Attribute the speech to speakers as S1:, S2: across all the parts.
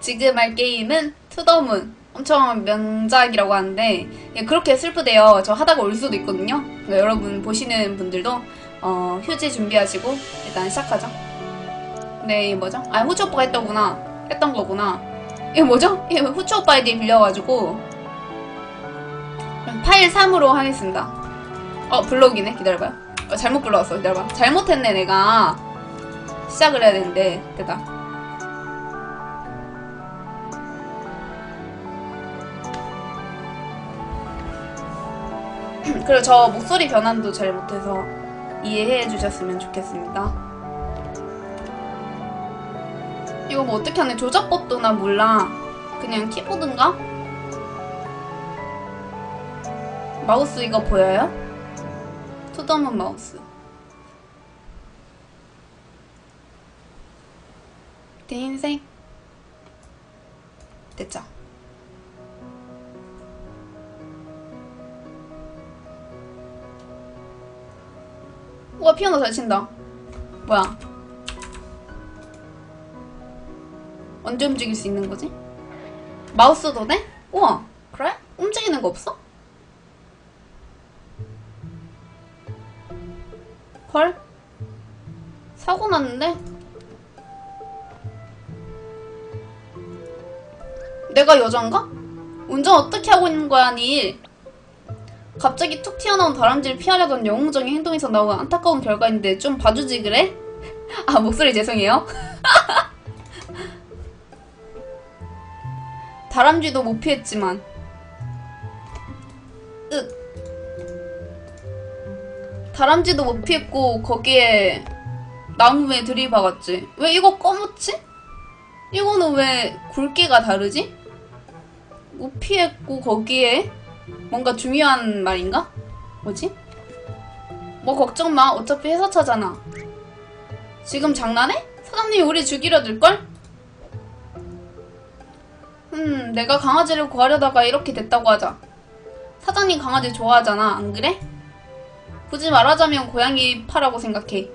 S1: 지금 할 게임은 투더문. 엄청 명작이라고 하는데 예, 그렇게 슬프대요. 저 하다가 올 수도 있거든요. 그러니까 여러분 보시는 분들도 어, 휴지 준비하시고 일단 시작하죠. 네, 뭐죠? 아, 후추 오빠가 했더구나. 했던 거구나. 이게 뭐죠? 이게 후추 오빠 아이디 빌려가지고 파일 3으로 하겠습니다. 어, 블록이네. 기다려봐요. 어, 잘못 불러왔어. 기다려봐. 잘못했네, 내가. 시작을 해야 되는데. 됐다. 그리고 저 목소리 변환도 잘 못해서 이해해 주셨으면 좋겠습니다. 이거 뭐 어떻게 하네? 조작법도 나 몰라. 그냥 키보드인가? 마우스 이거 보여요? 투더문 마우스. 내 인생. 됐죠? 우와 피아노 잘 친다 뭐야 언제 움직일 수 있는 거지? 마우스도 돼? 우와 그래? 움직이는 거 없어? 헐? 사고 났는데? 내가 여잔가? 운전 어떻게 하고 있는 거야, 니? 갑자기 툭 튀어나온 다람쥐를 피하려던 영웅적인 행동에서 나온 안타까운 결과인데 좀 봐주지 그래? 아 목소리 죄송해요. 다람쥐도 못 피했지만 으 다람쥐도 못 피했고 거기에 나무에 들이박았지. 왜 이거 꺼묻지? 이거는 왜 굵기가 다르지? 못 피했고 거기에 뭔가 중요한 말인가? 뭐지? 뭐 걱정 마. 어차피 회사 차잖아. 지금 장난해? 사장님이 우리 죽이려 들걸? 음, 내가 강아지를 구하려다가 이렇게 됐다고 하자. 사장님 강아지 좋아하잖아. 안 그래? 굳이 말하자면 고양이 파라고 생각해.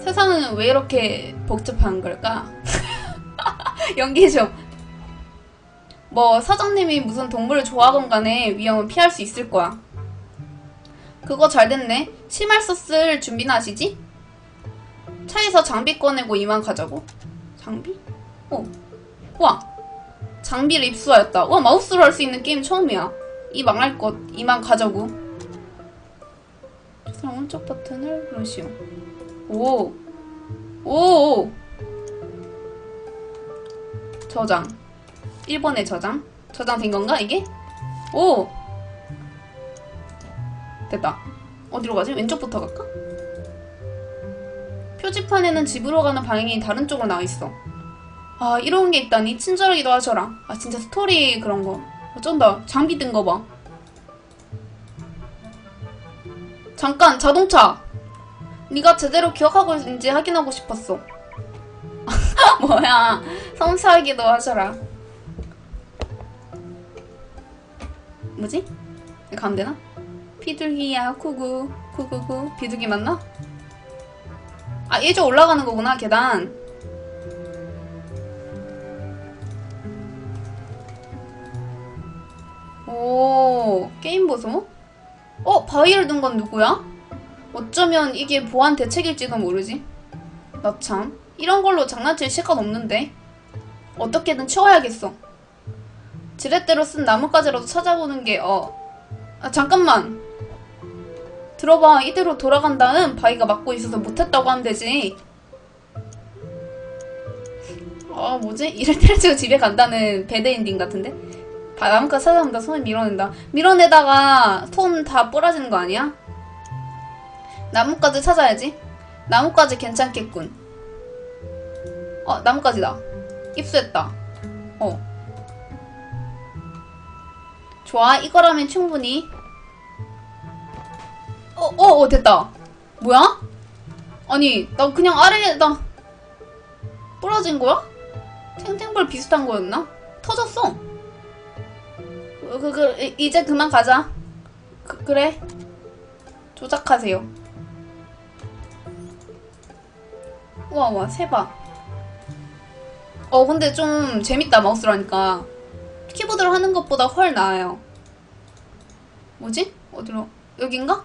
S1: 세상은 왜 이렇게 복잡한 걸까? 연기 좀. 뭐 사장님이 무슨 동물을 좋아하건 간에 위험은 피할 수 있을 거야. 그거 잘 됐네. 치말서 쓸 준비나 하시지? 차에서 장비 꺼내고 이만 가자고. 장비? 어. 와. 장비를 입수하였다. 와 마우스로 할 수 있는 게임 처음이야. 이 망할 것 이만 가자고. 사람 오른쪽 버튼을 누르시오. 오. 오. 저장. 1번에 저장. 저장된 건가, 이게? 오! 됐다. 어디로 가지? 왼쪽부터 갈까? 표지판에는 집으로 가는 방향이 다른 쪽으로 나와 있어. 아, 이런 게 있다니. 친절하기도 하셔라. 아, 진짜 스토리 그런 거. 어쩐다. 장비 뜬거 봐. 잠깐, 자동차! 네가 제대로 기억하고 있는지 확인하고 싶었어. 뭐야. 섬세하기도 하셔라. 뭐지? 가면 되나? 비둘기야 쿠구 쿠구구 비둘기 맞나? 아 얘저 올라가는 거구나 계단 오 게임 보소? 어? 바위를 든건 누구야? 어쩌면 이게 보안 대책일지도 모르지 나참 이런 걸로 장난칠 시간 없는데 어떻게든 치워야겠어 지렛대로 쓴 나뭇가지라도 찾아보는 게, 어. 아, 잠깐만. 들어봐. 이대로 돌아간 다음 바위가 막고 있어서 못했다고 하면 되지. 아, 뭐지? 이를 때려치고 집에 간다는 배드엔딩 같은데? 바, 나뭇가지 찾아본다. 손을 밀어낸다. 밀어내다가 손 다 부러지는 거 아니야? 나뭇가지 찾아야지. 나뭇가지 괜찮겠군. 어, 나뭇가지다. 입수했다. 어. 좋아 이거라면 충분히 어, 어, 어, 됐다. 뭐야? 아니, 나 그냥 아래에다 부러진 거야? 탱탱볼 비슷한 거였나? 터졌어. 어, 그, 그, 이- 이제 그만 가자. 그, 그래. 조작하세요. 우와, 우와, 세봐. 어, 근데 좀 재밌다, 마우스로 하니까. 키보드로 하는 것보다 훨 나아요. 뭐지? 어디로? 여긴가?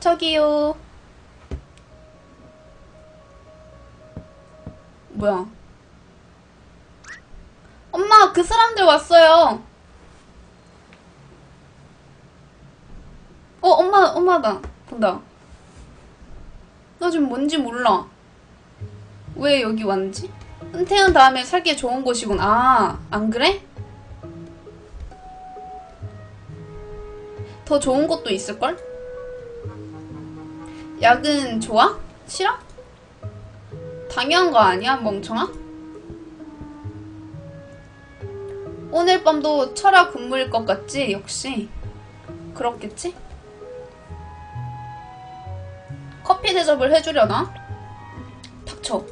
S1: 저기요. 뭐야? 엄마, 그 사람들 왔어요. 어, 엄마, 엄마다. 본다. 나 지금 뭔지 몰라. 왜 여기 왔지? 은퇴한 다음에 살기 좋은 곳이군. 아, 안 그래? 더 좋은 곳도 있을걸? 야근 좋아? 싫어? 당연한 거 아니야, 멍청아? 오늘 밤도 철학 근무일 것 같지? 역시. 그렇겠지? 커피 대접을 해주려나? 닥쳐.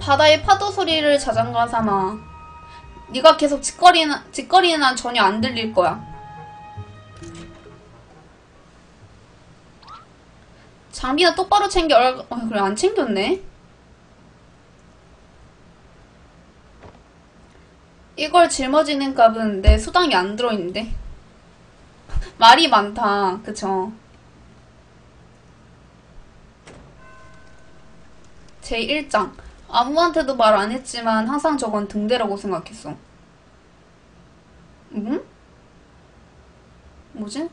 S1: 바다의 파도 소리를 자장가 삼아. 네가 계속 짓거리는 짓거리는 한 전혀 안 들릴 거야. 장비는 똑바로 챙겨. 어, 그래 안 챙겼네. 이걸 짊어지는 값은 내 수당이 안 들어있는데. 말이 많다. 그쵸? 제1장. 아무한테도 말 안 했지만 항상 저건 등대라고 생각했어. 응? 뭐지?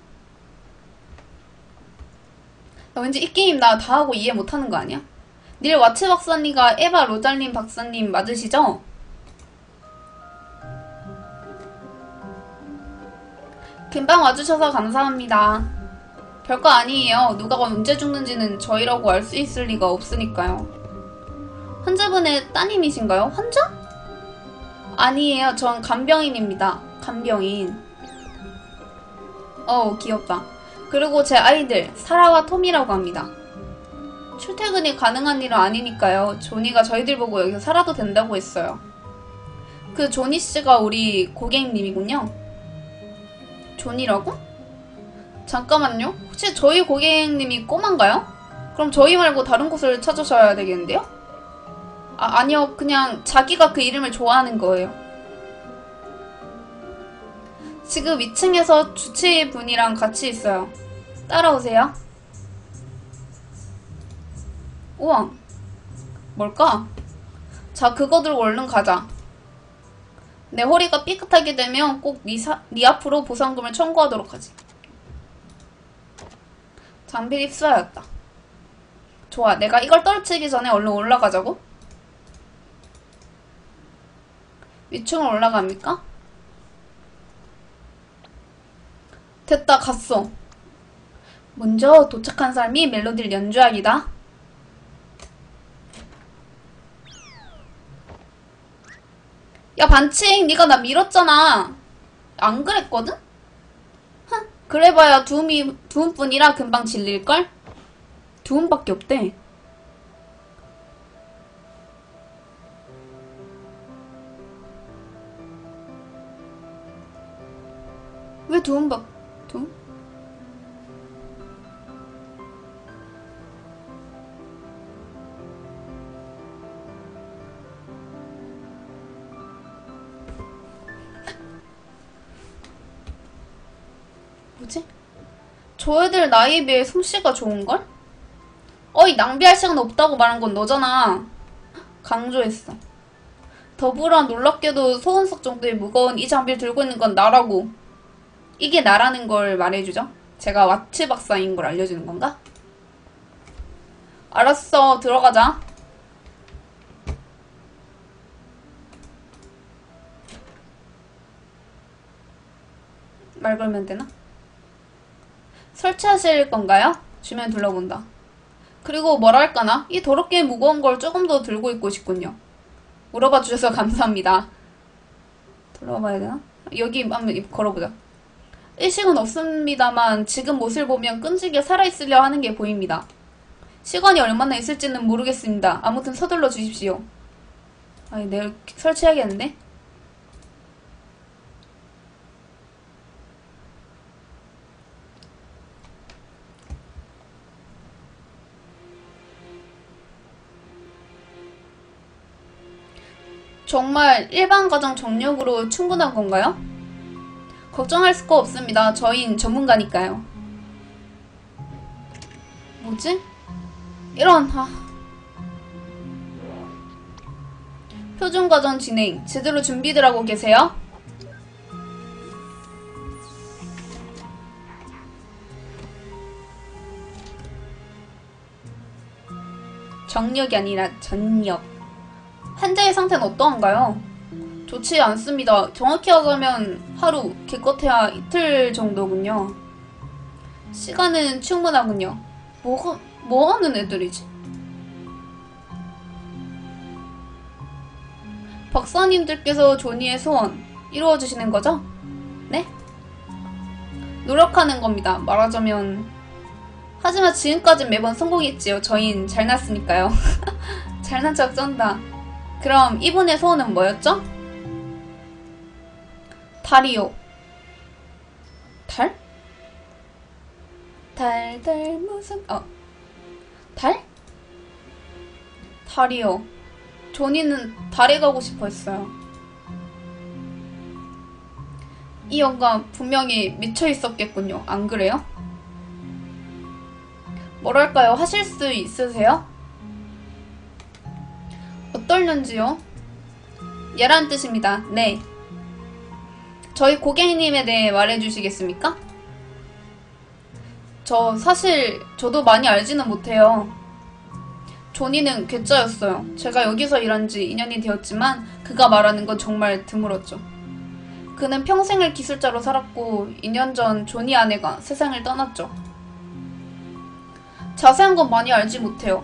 S1: 나 왠지 이 게임 나 다 하고 이해 못하는 거 아니야? 닐 와츠 박사님과 에바 로잘린 박사님 맞으시죠? 금방 와주셔서 감사합니다. 별거 아니에요. 누가 언제 죽는지는 저희라고 알 수 있을 리가 없으니까요. 환자분의 따님이신가요? 환자? 아니에요. 전 간병인입니다. 간병인. 어우, 귀엽다. 그리고 제 아이들, 사라와 톰이라고 합니다. 출퇴근이 가능한 일은 아니니까요. 조니가 저희들 보고 여기서 살아도 된다고 했어요. 그 조니 씨가 우리 고객님이군요. 존이라고? 잠깐만요. 혹시 저희 고객님이 꼬만가요? 그럼 저희 말고 다른 곳을 찾으셔야 되겠는데요? 아, 아니요. 그냥 자기가 그 이름을 좋아하는 거예요. 지금 2층에서 주치분이랑 같이 있어요. 따라오세요. 우와. 뭘까? 자, 그거 들고 얼른 가자. 내 허리가 삐끗하게 되면 꼭 네, 앞으로 보상금을 청구하도록 하지. 장비 입수하였다. 좋아, 내가 이걸 떨치기 전에 얼른 올라가자고? 위층으로 올라갑니까? 됐다, 갔어. 먼저 도착한 사람이 멜로디를 연주하기다. 야 반칙 네가 나 밀었잖아 안 그랬거든? 흥 그래봐야 두음이 두음뿐이라 금방 질릴걸? 두음밖에 없대 왜 두음밖 두음? 뭐지? 저 애들 나이에 비해 솜씨가 좋은걸? 어이 낭비할 시간 없다고 말한 건 너잖아 강조했어 더불어 놀랍게도 소원석 정도의 무거운 이 장비를 들고 있는 건 나라고 이게 나라는 걸 말해주죠 제가 와츠 박사인 걸 알려주는 건가? 알았어 들어가자 말 걸면 되나? 설치하실 건가요? 주변 둘러본다. 그리고 뭐랄까나? 이 더럽게 무거운 걸 조금 더 들고 있고 싶군요. 물어봐 주셔서 감사합니다. 들어봐야 되나? 여기 한번 걸어보자. 일식은 없습니다만 지금 모습을 보면 끈질게 살아있으려 하는 게 보입니다. 시간이 얼마나 있을지는 모르겠습니다. 아무튼 서둘러 주십시오. 아니, 내일 설치해야겠는데? 정말 일반 가정 정력으로 충분한 건가요? 걱정할 거 없습니다. 저희는 전문가니까요. 뭐지? 이런, 아. 표준 과정 진행. 제대로 준비들 하고 계세요? 정력이 아니라 전력. 환자의 상태는 어떠한가요? 좋지 않습니다. 정확히 하자면 하루, 기껏해야 이틀 정도군요. 시간은 충분하군요. 뭐, 뭐 하는 애들이지? 박사님들께서 조니의 소원 이루어주시는 거죠? 네? 노력하는 겁니다. 말하자면 하지만 지금까진 매번 성공했지요. 저흰 잘났으니까요. 잘난 척 쩐다. 그럼 이분의 소원은 뭐였죠? 달이요. 달? 달, 달, 무슨, 어. 달? 달이요. 조니는 달에 가고 싶어 했어요. 이 영감 분명히 미쳐 있었겠군요. 안 그래요? 뭐랄까요? 하실 수 있으세요? 어떨는지요? 얘란 뜻입니다. 네. 저희 고객님에 대해 말해주시겠습니까? 저 사실 저도 많이 알지는 못해요. 조니는 괴짜였어요. 제가 여기서 일한 지 2년이 되었지만 그가 말하는 건 정말 드물었죠. 그는 평생을 기술자로 살았고 2년 전 조니 아내가 세상을 떠났죠. 자세한 건 많이 알지 못해요.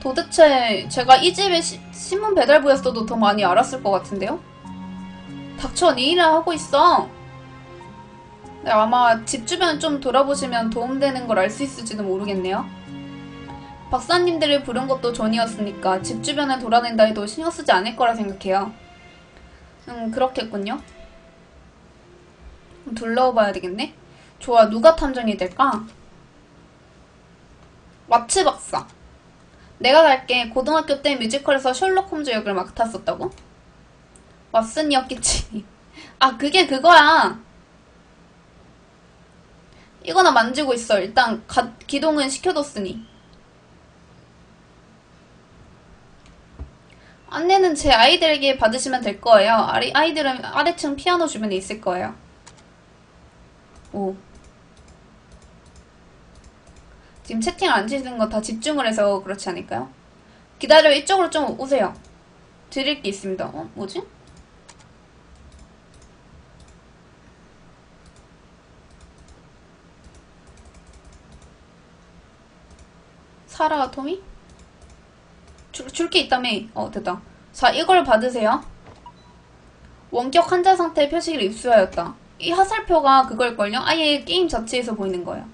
S1: 도대체 제가 이 집의 시- 신문 배달부였어도 더 많이 알았을 것 같은데요? 닥쳐, 네 일을 하고 있어. 네, 아마 집 주변 좀 돌아보시면 도움되는 걸 알 수 있을지도 모르겠네요. 박사님들을 부른 것도 존이었으니까 집 주변을 돌아낸다 해도 신경 쓰지 않을 거라 생각해요. 음, 그렇겠군요. 둘러봐야 되겠네? 좋아, 누가 탐정이 될까? 마츠 박사. 내가 갈게. 고등학교 때 뮤지컬에서 셜록 홈즈 역을 맡았었다고? 왓슨이었겠지. 아, 그게 그거야. 이거나 만지고 있어. 일단 가- 기동은 시켜뒀으니. 안내는 제 아이들에게 받으시면 될 거예요. 아이, 아이들은 아래층 피아노 주변에 있을 거예요. 오. 지금 채팅 안 치시는 거 다 집중을 해서 그렇지 않을까요? 기다려, 이쪽으로 좀 오세요. 드릴 게 있습니다. 어, 뭐지? 사라 토미? 줄 게 있다며. 어, 됐다. 자, 이걸 받으세요. 원격 환자 상태 표시를 입수하였다. 이 화살표가 그걸걸요? 아예 게임 자체에서 보이는 거예요.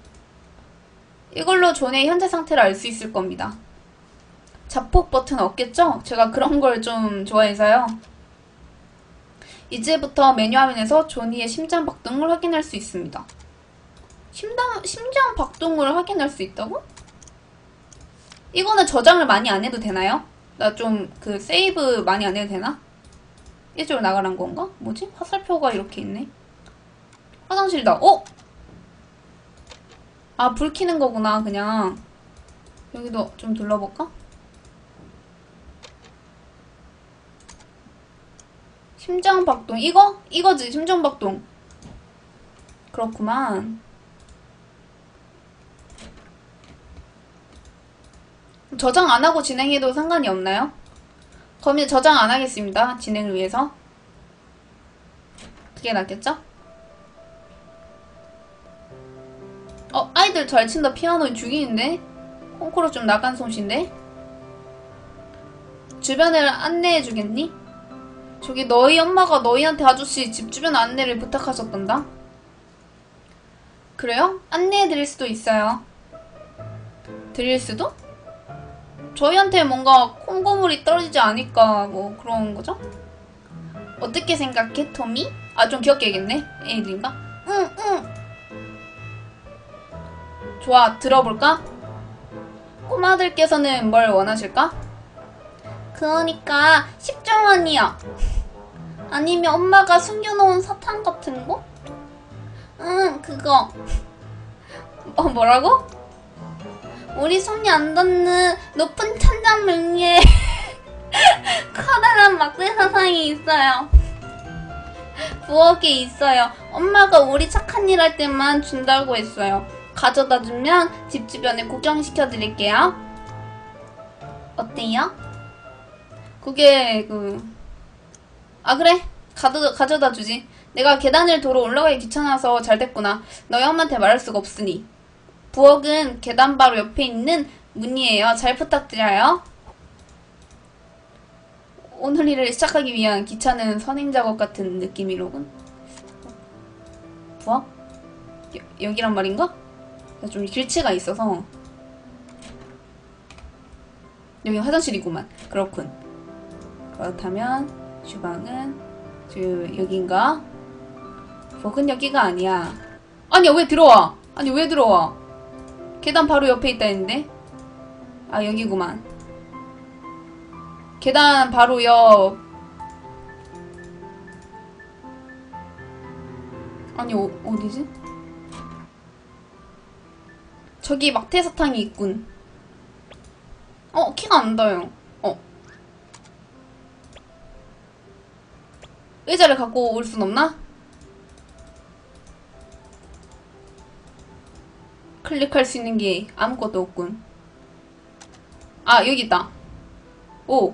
S1: 이걸로 존의 현재 상태를 알 수 있을 겁니다. 자폭 버튼 없겠죠? 제가 그런 걸 좀 좋아해서요. 이제부터 메뉴 화면에서 조니의 심장 박동을 확인할 수 있습니다. 심장, 심장 박동을 확인할 수 있다고? 이거는 저장을 많이 안 해도 되나요? 나 좀 그 세이브 많이 안 해도 되나? 이쪽으로 나가란 건가? 뭐지? 화살표가 이렇게 있네. 화장실이다. 어? 아, 불 켜는 거구나, 그냥. 여기도 좀 둘러볼까? 심장 박동. 이거? 이거지, 심장 박동. 그렇구만. 저장 안 하고 진행해도 상관이 없나요? 그러면 저장 안 하겠습니다. 진행을 위해서. 그게 낫겠죠? 어, 아이들 잘 친다. 피아노 죽이는데? 콩코로 좀 나간 솜씨인데? 주변을 안내해 주겠니? 저기 너희 엄마가 너희한테 아저씨 집 주변 안내를 부탁하셨던다. 그래요? 안내해 드릴 수도 있어요. 드릴 수도? 저희한테 뭔가 콩고물이 떨어지지 않을까 뭐 그런 거죠? 어떻게 생각해, 토미? 아, 좀 귀엽게 얘기했네. 애들인가? 응, 응. 좋아, 들어볼까? 꼬마들께서는 뭘 원하실까? 그러니까 10조 원이요. 아니면 엄마가 숨겨놓은 사탕 같은 거? 응, 그거. 어, 뭐라고? 우리 손이 안 닿는 높은 천장 위에 커다란 막대 사탕이 있어요. 부엌에 있어요. 엄마가 우리 착한 일 할 때만 준다고 했어요. 가져다 주면 집 주변에 구경시켜 드릴게요. 어때요? 그게 그... 아 그래 가져, 가져다 주지 내가 계단을 도로 올라가기 귀찮아서 잘 됐구나 너희 엄마한테 말할 수가 없으니 부엌은 계단 바로 옆에 있는 문이에요. 잘 부탁드려요. 오늘 일을 시작하기 위한 귀찮은 선행 작업 같은 느낌이로군. 부엌? 여, 여기란 말인가? 좀 길치가 있어서. 여기 화장실이구만. 그렇군. 그렇다면 주방은 저 여긴가? 부엌은 여기가 아니야. 아니야 왜 들어와? 아니 왜 들어와 계단 바로 옆에 있다 했는데? 아 여기구만. 계단 바로 옆. 아니 어, 어디지? 저기 막대사탕이 있군. 어 키가 안 닿아요. 어. 의자를 갖고 올 순 없나? 클릭할 수 있는 게 아무것도 없군. 아, 여기 있다. 오.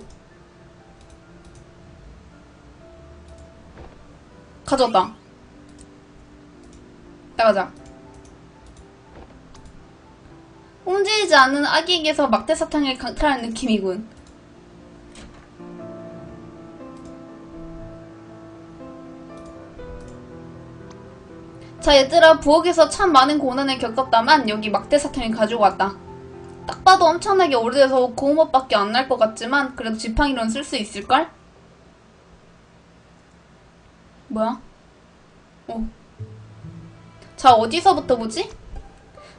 S1: 가져왔다. 나가자. 움직이지 않는 아기에게서 막대 사탕을 강탈하는 느낌이군. 자 얘들아 부엌에서 참 많은 고난을 겪었다만 여기 막대 사탕을 가지고 왔다. 딱 봐도 엄청나게 오래돼서 고운 맛밖에 안 날 것 같지만 그래도 지팡이로는 쓸 수 있을걸? 뭐야? 어. 자 어디서부터 보지?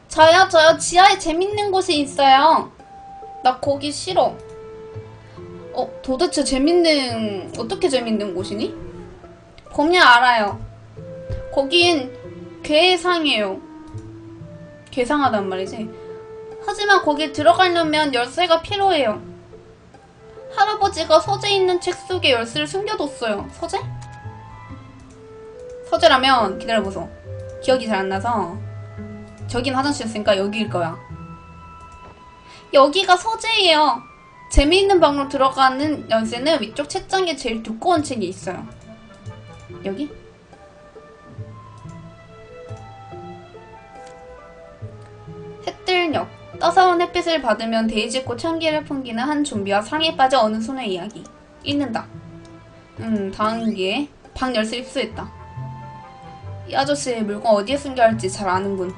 S1: 저요 저요 지하에 재밌는 곳이 있어요. 나 거기 싫어. 어 도대체 재밌는 어떻게 재밌는 곳이니? 봄이 알아요. 거긴 괴상이에요. 괴상하단 말이지. 하지만 거기 들어가려면 열쇠가 필요해요. 할아버지가 서재 있는 책 속에 열쇠를 숨겨뒀어요. 서재? 서재라면 기다려보소. 기억이 잘 안 나서 저긴 화장실이었으니까 여기일 거야. 여기가 서재예요. 재미있는 방으로 들어가는 열쇠는 위쪽 책장에 제일 두꺼운 책이 있어요. 여기? 햇들녘 따사로운 햇빛을 받으면 데이지꽃 향기를 풍기는 한 좀비와 상에 빠져 어느 손의 이야기. 읽는다. 음 다음 기에 방 열쇠 입수했다. 이 아저씨 물건 어디에 숨겨야 할지 잘 아는군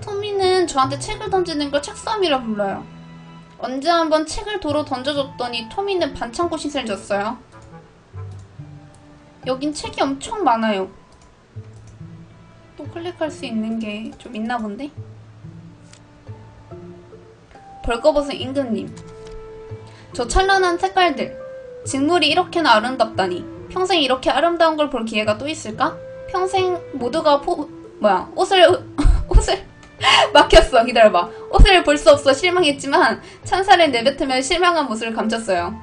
S1: 토미는 저한테 책을 던지는 걸 책싸움이라 불러요. 언제 한번 책을 도로 던져줬더니 토미는 반창고 시세를 줬어요. 여긴 책이 엄청 많아요. 또 클릭할 수 있는 게 좀 있나 본데? 벌거벗은 임금님 저 찬란한 색깔들 직물이 이렇게나 아름답다니 평생 이렇게 아름다운 걸 볼 기회가 또 있을까? 평생 모두가 포... 뭐야 옷을 옷을 막혔어 기다려봐 옷을 볼 수 없어 실망했지만 찬사를 내뱉으며 실망한 모습을 감췄어요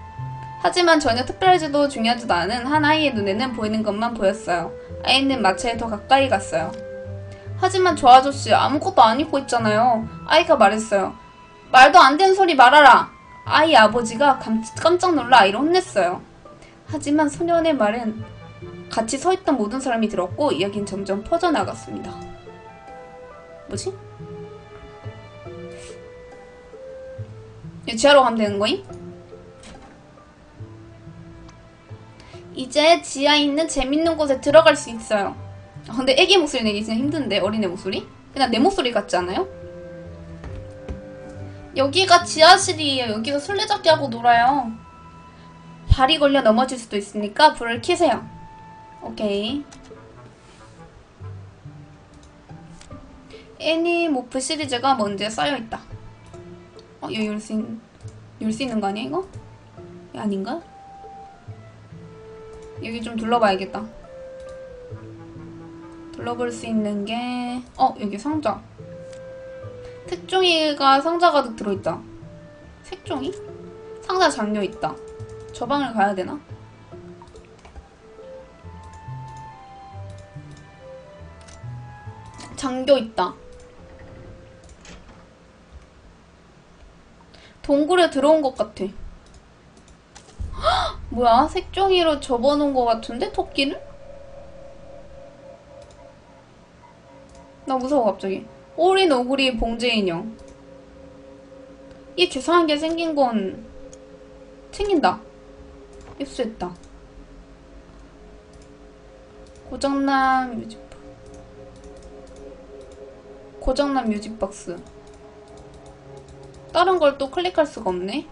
S1: 하지만 전혀 특별하지도 중요하지도 않은 한 아이의 눈에는 보이는 것만 보였어요 아이는 마차에 더 가까이 갔어요. 하지만 저 아저씨 아무것도 안 입고 있잖아요. 아이가 말했어요. 말도 안 되는 소리 말아라. 아이 아버지가 감, 깜짝 놀라 아이를 혼냈어요. 하지만 소년의 말은 같이 서 있던 모든 사람이 들었고 이야기는 점점 퍼져나갔습니다. 뭐지? 지하로 가면 되는 거임? 이제 지하에 있는 재밌는 곳에 들어갈 수 있어요. 아, 근데 애기 목소리 내기 진짜 힘든데 어린애 목소리? 그냥 내 목소리 같지 않아요? 여기가 지하실이에요. 여기서 술래잡기 하고 놀아요. 발이 걸려 넘어질 수도 있으니까 불을 켜세요. 오케이. 애니모프 시리즈가 먼지에 쌓여있다. 어, 여기 열 수, 있, 열수 있는 거 아니야, 이거? 아닌가? 여기 좀 둘러봐야겠다. 둘러볼 수 있는 게, 어, 여기 상자. 색종이가 상자 가득 들어있다. 색종이? 상자 잠겨 있다. 저 방을 가야 되나? 잠겨 있다. 동굴에 들어온 것 같아. 헉! 뭐야? 색종이로 접어놓은 것 같은데? 토끼를? 나 무서워, 갑자기. 오린 오구리 봉제 인형. 이 죄송하게 생긴 건 챙긴다. 입수했다. 고장난 뮤직박스. 고장난 뮤직박스. 다른 걸 또 클릭할 수가 없네.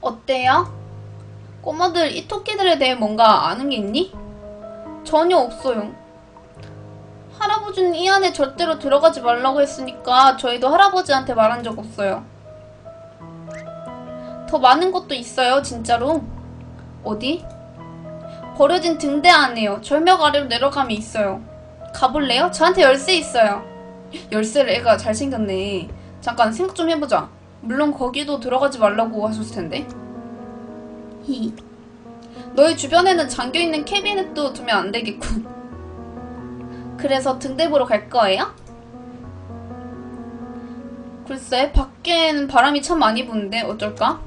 S1: 어때요? 꼬마들 이 토끼들에 대해 뭔가 아는 게 있니? 전혀 없어요. 할아버지는 이 안에 절대로 들어가지 말라고 했으니까 저희도 할아버지한테 말한 적 없어요. 더 많은 것도 있어요, 진짜로. 어디? 버려진 등대 안에요. 절벽 아래로 내려가면 있어요. 가볼래요? 저한테 열쇠 있어요. 열쇠를 애가 잘생겼네. 잠깐 생각 좀 해보자. 물론 거기도 들어가지 말라고 하셨을 텐데. 히. 너희 주변에는 잠겨있는 캐비넷도 두면 안 되겠군. 그래서 등대 보러 갈 거예요? 글쎄, 밖에는 바람이 참 많이 부는데 어쩔까?